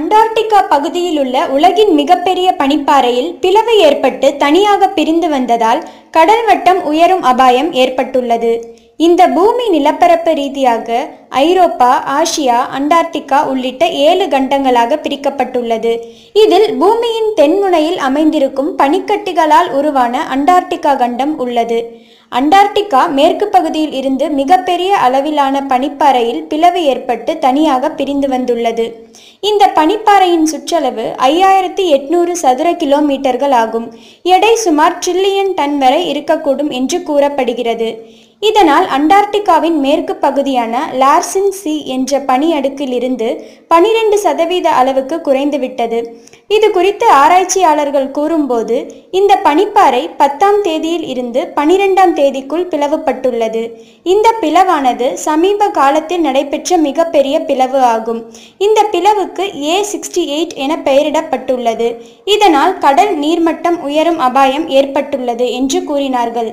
Antarctica பகுதியில் உள்ள உலகின் மிகப்பெரிய பனிப்பாறையில் பிளவு ஏற்பட்டு தனியாக பிரிந்து வந்ததால் கடல் வட்டம் உயரும் அபாயம் ஏற்பட்டுள்ளது. இந்த பூமி நிலப்பரப்பு ரீதியாக ஐரோப்பா ஆசியா அண்டார்டிகா உள்ளிட்ட ஏழு கண்டங்களாக பிரிக்கப்பட்டுள்ளது. இதில் பூமியின் தென்முனையில் அமைந்திருக்கும் பனிக்கட்டிகளால் உருவான அண்டார்டிகா கண்டம் உள்ளது. அண்டார்டிகா மேற்கு பகுதியில் இருந்து மிகப்பெரிய அளவிலான பனிப்பாறையில் பிளவு ஏற்பட்டு தனியாக பிரிந்து வந்துள்ளது. இந்த பனிப்பாறையின் சுற்றளவு ஐயாயிரத்தி எட்நூறு சதுர கிலோமீட்டர்கள் ஆகும். எடை சுமார் ட்ரில்லியன் டன் வரை இருக்கக்கூடும் என்று கூறப்படுகிறது. இதனால் அண்டார்டிகாவின் மேற்கு பகுதியான லார்சின் சி என்ற பனியடுக்கிலிருந்து பனிரெண்டு சதவீத அளவுக்கு குறைந்துவிட்டது. இது குறித்து ஆராய்ச்சியாளர்கள் கூறும்போது இந்த பனிப்பாறை பத்தாம் தேதியில் இருந்து பனிரெண்டாம் தேதிக்குள் பிளவுபட்டுள்ளது. இந்த பிளவானது சமீப காலத்தில் நடைபெற்ற மிகப்பெரிய பிளவு ஆகும். இந்த பிளவுக்கு ஏ சிக்ஸ்டி எயிட் என பெயரிடப்பட்டுள்ளது. இதனால் கடல் நீர்மட்டம் உயரும் அபாயம் ஏற்பட்டுள்ளது என்று கூறினார்கள்.